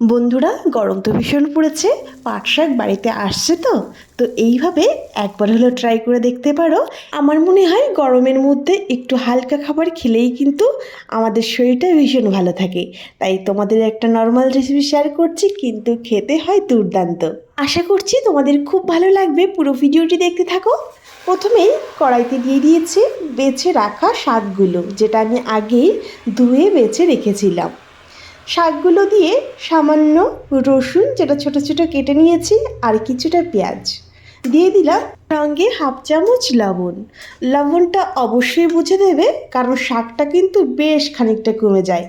বন্ধুরা, গরম তো ভীষণ পড়েছে, পাট শাক বাড়িতে আসছে তো তো এইভাবে একবার হলো ট্রাই করে দেখতে পারো। আমার মনে হয় গরমের মধ্যে একটু হালকা খাবার খেলেই কিন্তু আমাদের শরীরটা ভীষণ ভালো থাকে। তাই তোমাদের একটা নর্মাল রেসিপি শেয়ার করছি, কিন্তু খেতে হয় দুর্দান্ত। আশা করছি তোমাদের খুব ভালো লাগবে পুরো ভিডিওটি দেখতে থাকো। প্রথমেই কড়াইতে দিয়ে দিয়েছি বেছে রাখা শাকগুলো, যেটা আমি আগেই ধুয়ে বেছে রেখেছিলাম। শাকগুলো দিয়ে সামান্য রসুন, যেটা ছোট ছোট কেটে নিয়েছি, আর কিছুটা পেঁয়াজ। দিয়ে দিলাম সঙ্গে হাফ চামচ লবণ। লবণটা অবশ্যই বুঝে দেবে, কারণ শাকটা কিন্তু বেশ খানিকটা কমে যায়।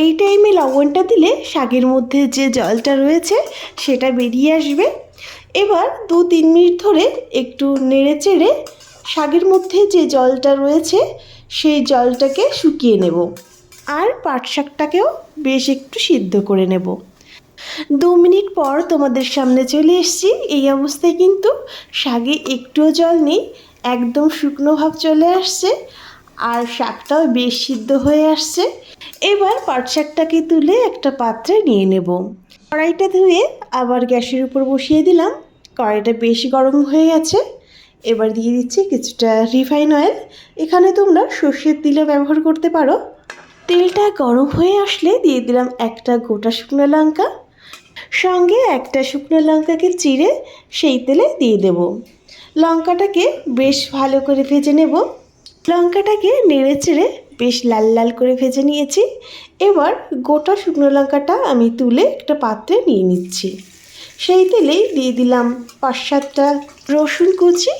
এই টাইমে লবণটা দিলে শাকের মধ্যে যে জলটা রয়েছে, সেটা বেরিয়ে আসবে। এবার দু তিন মিনিট ধরে একটু নেড়ে চেড়ে শাকের মধ্যে যে জলটা রয়েছে, সেই জলটাকে শুকিয়ে নেব। আর পাট শাকটাকেও বেশ একটু সিদ্ধ করে নেব। দু মিনিট পর তোমাদের সামনে চলে এসেছি। এই অবস্থায় কিন্তু শাকে একটুও জল নেই, একদম শুকনো ভাব চলে আসছে আর শাকটাও বেশ সিদ্ধ হয়ে আসছে। এবার পাট শাকটাকে তুলে একটা পাত্রে নিয়ে নেব। কড়াইটা ধুয়ে আবার গ্যাসের উপর বসিয়ে দিলাম। কড়াইটা বেশ গরম হয়ে গেছে। এবার দিয়ে দিচ্ছি কিছুটা রিফাইন অয়েল। এখানে তোমরা সর্ষের তেলও ব্যবহার করতে পারো। তেলটা গরম হয়ে আসলে দিয়ে দিলাম একটা গোটা শুকনো লঙ্কা। সঙ্গে একটা শুকনো লঙ্কাকে চিড়ে সেই তেলে দিয়ে দেব। লঙ্কাটাকে বেশ ভালো করে ভেজে নেব। লঙ্কাটাকে নেড়ে চেড়ে বেশ লাল লাল করে ভেজে নিয়েছি। এবার গোটা শুকনো লঙ্কাটা আমি তুলে একটা পাত্রে নিয়ে নিচ্ছি। সেই তেলেই দিয়ে দিলাম পাঁচ সাতটা রসুন কুচি।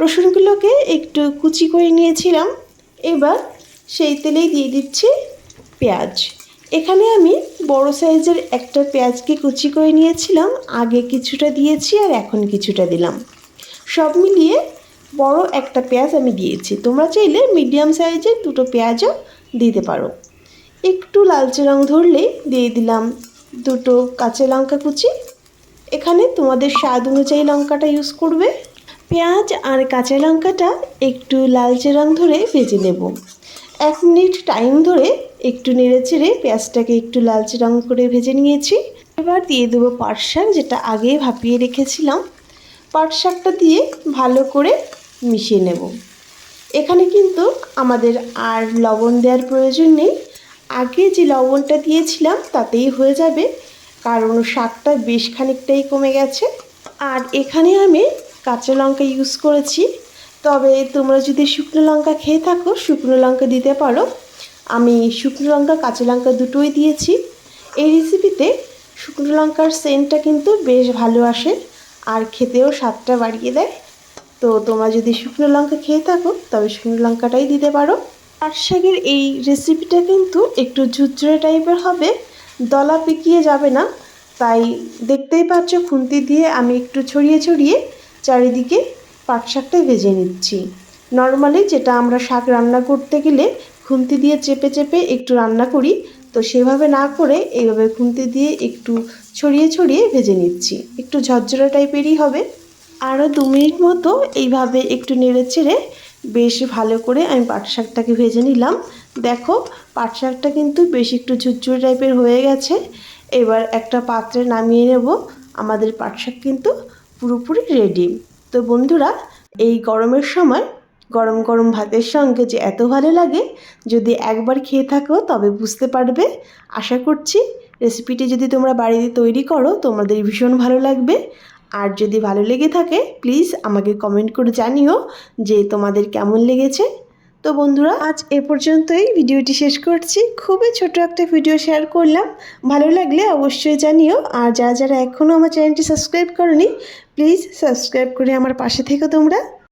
রসুনগুলোকে একটু কুচি করে নিয়েছিলাম। এবার সেই তেলেই দিয়ে দিচ্ছি পেঁয়াজ। এখানে আমি বড় সাইজের একটা পেঁয়াজকে কুচি করে নিয়েছিলাম, আগে কিছুটা দিয়েছি আর এখন কিছুটা দিলাম। সব মিলিয়ে বড় একটা পেঁয়াজ আমি দিয়েছি। তোমরা চাইলে মিডিয়াম সাইজের দুটো পেঁয়াজও দিতে পারো। একটু লালচে রং ধরলেই দিয়ে দিলাম দুটো কাঁচা লঙ্কা কুচি। এখানে তোমাদের স্বাদ অনুযায়ী লঙ্কাটা ইউজ করবে। পেঁয়াজ আর কাঁচা লঙ্কাটা একটু লালচে রং ধরে ভেজে নেব। এক মিনিট টাইম ধরে একটু নেড়ে চেড়ে পেঁয়াজটাকে একটু লালচে রং করে ভেজে নিয়েছি। এবার দিয়ে দেবো পাট শাক, যেটা আগে ভাপিয়ে রেখেছিলাম। পাট শাকটা দিয়ে ভালো করে মিশিয়ে নেব। এখানে কিন্তু আমাদের আর লবণ দেওয়ার প্রয়োজন নেই। আগে যে লবণটা দিয়েছিলাম, তাতেই হয়ে যাবে, কারণ শাকটা বেশ খানিকটাই কমে গেছে। আর এখানে আমি কাঁচা লঙ্কা ইউজ করেছি। তবে তোমরা যদি শুকনো লঙ্কা খেয়ে থাকো, শুকনো লঙ্কা দিতে পারো। আমি শুকনো লঙ্কা, কাঁচা লঙ্কা দুটোই দিয়েছি। এই রেসিপিতে শুকনো লঙ্কার সেন্টটা কিন্তু বেশ ভালো আসে আর খেতেও স্বাদটা বাড়িয়ে দেয়। তো তোমরা যদি শুকনো লঙ্কা খেয়ে থাকো, তবে শুকনো লঙ্কাটাই দিতে পারো। পাট শাকের এই রেসিপিটা কিন্তু একটু ঝুরঝুরে টাইপের হবে, দলা পেকিয়ে যাবে না। তাই দেখতেই পাচ্ছ, খুন্তি দিয়ে আমি একটু ছড়িয়ে ছড়িয়ে চারিদিকে পাট শাকটা ভেজে নিচ্ছি। নর্মালি যেটা আমরা শাক রান্না করতে গেলে খুন্তি দিয়ে চেপে চেপে একটু রান্না করি, তো সেভাবে না করে এইভাবে খুন্তি দিয়ে একটু ছড়িয়ে ছড়িয়ে ভেজে নিচ্ছি। একটু ঝরঝরা টাইপেরই হবে। আরও দু মিনিট মতো এইভাবে একটু নেড়ে চেড়ে বেশ ভালো করে আমি পাট শাকটাকে ভেজে নিলাম। দেখো, পাট শাকটা কিন্তু বেশ একটু ঝুরঝুরে টাইপের হয়ে গেছে। এবার একটা পাত্রে নামিয়ে নেব। আমাদের পাট শাক কিন্তু পুরোপুরি রেডি তো বন্ধুরা, এই গরমের সময় গরম গরম ভাতের সঙ্গে যে এত ভালো লাগে, যদি একবার খেয়ে থাকো তবে বুঝতে পারবে। আশা করছি রেসিপিটি যদি তোমরা বাড়িতে তৈরি করো, তোমাদের ভীষণ ভালো লাগবে। আর যদি ভালো লেগে থাকে, প্লিজ আমাকে কমেন্ট করে জানিও যে তোমাদের কেমন লেগেছে। তো বন্ধুরা, আজ এ পর্যন্তই। ভিডিওটি শেষ করছি। খুবই ছোট একটা ভিডিও শেয়ার করলাম। ভালো লাগলে অবশ্যই জানিও। আর যারা যারা এখনও আমার চ্যানেলটি সাবস্ক্রাইব করনি প্লিজ সাবস্ক্রাইব করে আমার পাশে থেকো তোমরা।